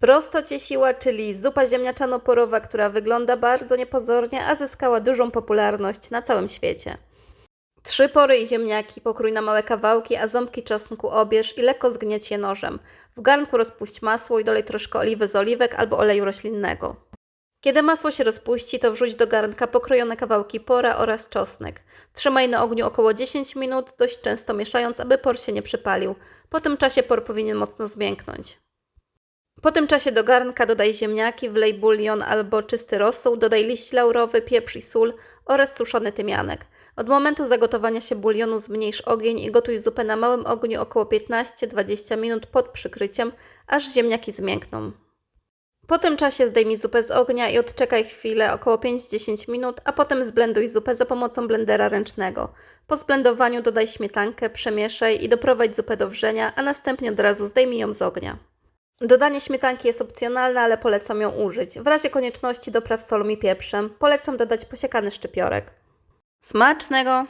Prosto ciesiła, czyli zupa ziemniaczano-porowa, która wygląda bardzo niepozornie, a zyskała dużą popularność na całym świecie. Trzy pory i ziemniaki pokrój na małe kawałki, a ząbki czosnku obierz i lekko zgnieć je nożem. W garnku rozpuść masło i dolej troszkę oliwy z oliwek albo oleju roślinnego. Kiedy masło się rozpuści, to wrzuć do garnka pokrojone kawałki pora oraz czosnek. Trzymaj na ogniu około 10 minut, dość często mieszając, aby por się nie przypalił. Po tym czasie por powinien mocno zmięknąć. Po tym czasie do garnka dodaj ziemniaki, wlej bulion albo czysty rosół, dodaj liść laurowy, pieprz i sól oraz suszony tymianek. Od momentu zagotowania się bulionu zmniejsz ogień i gotuj zupę na małym ogniu około 15-20 minut pod przykryciem, aż ziemniaki zmiękną. Po tym czasie zdejmij zupę z ognia i odczekaj chwilę, około 5-10 minut, a potem zblenduj zupę za pomocą blendera ręcznego. Po zblendowaniu dodaj śmietankę, przemieszaj i doprowadź zupę do wrzenia, a następnie od razu zdejmij ją z ognia. Dodanie śmietanki jest opcjonalne, ale polecam ją użyć. W razie konieczności dopraw solą i pieprzem. Polecam dodać posiekany szczypiorek. Smacznego!